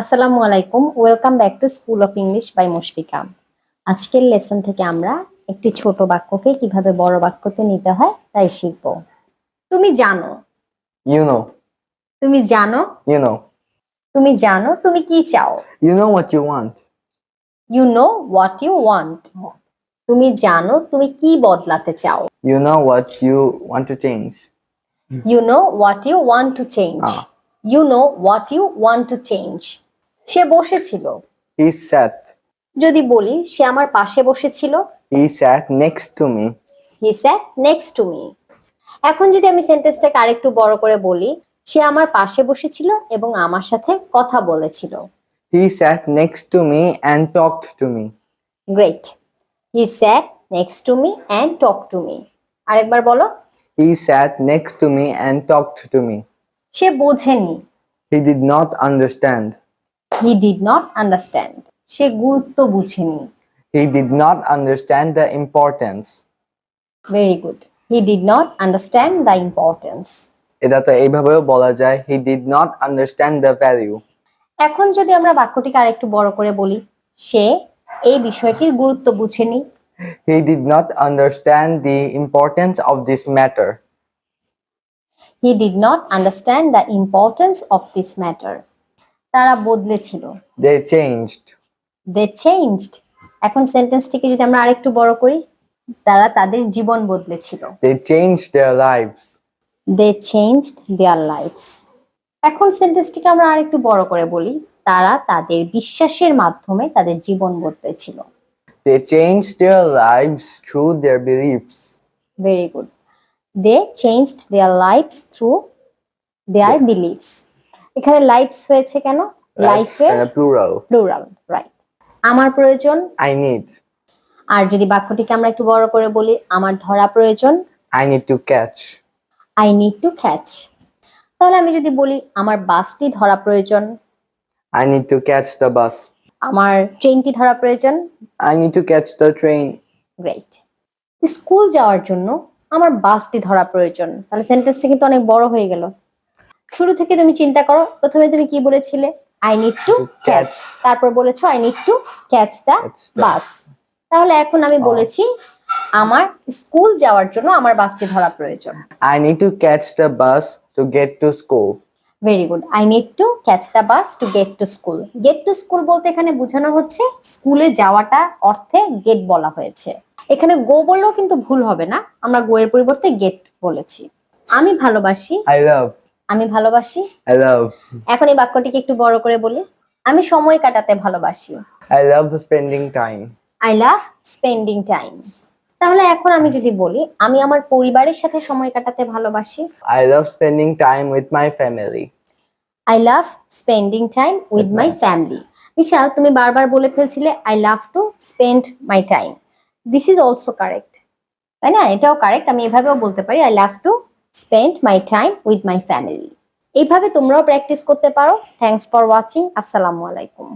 আসসালামু আলাইকুম welcome back to school of English by Mushfika. আজকের লেসন থেকে আমরা একটি ছোট বাক্যকে কীভাবে বড় বাক্যতে নিতে হয় তাই শিখব। তুমি জানো। ইউ নো তুমি জানো। ইউ নো তুমি জানো তুমি কি চাও। You know what you want you know what you want তুমি জানো তুমি কি বদলাতে চাও। You know what you want to change. You know what you want to change. You know what you want to change সে বসেছিল He sat. যদি বলি সে আমার পাশে বসেছিল He sat next to me. He sat next to me এখন যদি আমি সেন্টেন্সটাকে আরেকটু বড় করে বলি সে আমার পাশে বসেছিল এবং আমার সাথে কথা বলেছিল He sat next to me and talked to me. Great he sat next to me and talk to me আরেকবার বলো He sat next to me and talked to me. সে বোঝেনি He did not understand. He did not understand সে গুরুত্ব বুঝেনি। He did not understand the importance. Very good he did not understand the importance এটা তো এইভাবেও বলা যায় he did not understand the value এখন যদি আমরা বাক্যটিকে আরেকটু বড় করে বলি সে এই বিষয়টির গুরুত্ব বুঝেনি। He did not understand the importance of this matter he did not understand the importance of this matter তারা বদলেছিল। দে চেঞ্জড দে চেঞ্জড এখন সেন্টেন্সটিকে যদি আমরা আরেকটু বড় করি তারা তাদের জীবন বদলেছিল। They changed their lives they changed their lifes এখন সেন্টেন্সটিকে আমরা আরেকটু বড় করে বলি তারা তাদের বিশ্বাসের মাধ্যমে তাদের জীবন বদলেছিল। They changed their lives through their beliefs. Very good they changed their lifes through their beliefs এখানে লাইফস হয়েছে কেন? And a প্লুরাল রাইট আমার প্রয়োজন? আই নিড আর যদি বাক্যটিকে আমরা একটু বড় করে বলি আমার ধরা প্রয়োজন? I need to catch I need to catch তাহলে আমি যদি বলি আমার বাসটি ধরা প্রয়োজন? I need to catch the bus আমার ট্রেনটি ধরা প্রয়োজন? I need to catch the train great school যাওয়ার জন্য আমার বাসটি ধরা প্রয়োজন। তাহলে সেন্টেন্সটা কিন্তু অনেক বড় হয়ে গেল। শুরু থেকে তুমি চিন্তা করো। প্রথমে তুমি কি বলেছিলে? আই নিড টু ক্যাচ তারপর বলেছ I need to catch the bus তাহলে এখন আমি. বলেছি আমার স্কুল যাওয়ার জন্য আমার বাসটি ধরা প্রয়োজন। I need to catch the bus to get to school very good I need to catch the bus to get to school get to school বলতে এখানে বোঝানো হচ্ছে স্কুলে যাওয়াটা অর্থে গেট বলা হয়েছে। এখানে গো বললেও কিন্তু ভুল হবে না। আমরা গো এর পরিবর্তে গেট বলেছি। আমি ভালোবাসি। I love. আমি ভালোবাসি। I love. এখন এই বাক্যটিকে একটু বড় করে বলি। আমি সময় কাটাতে ভালোবাসি। I love spending time. I love spending time তাহলে এখন আমি যদি বলি আমি আমার পরিবারের সাথে সময় কাটাতে ভালোবাসি। I love spending time with my family I love spending time with my family Bishal তুমি বারবার বলে ফেলছিলে I love to spend my time this is also correct তাই না? এটাও কারেক্ট আমি এভাবেও বলতে পারি I love to spend my time with my family এইভাবে তোমরাও প্র্যাকটিস করতে পারো। থ্যাংকস ফর ওয়াচিং আসসালামু আলাইকুম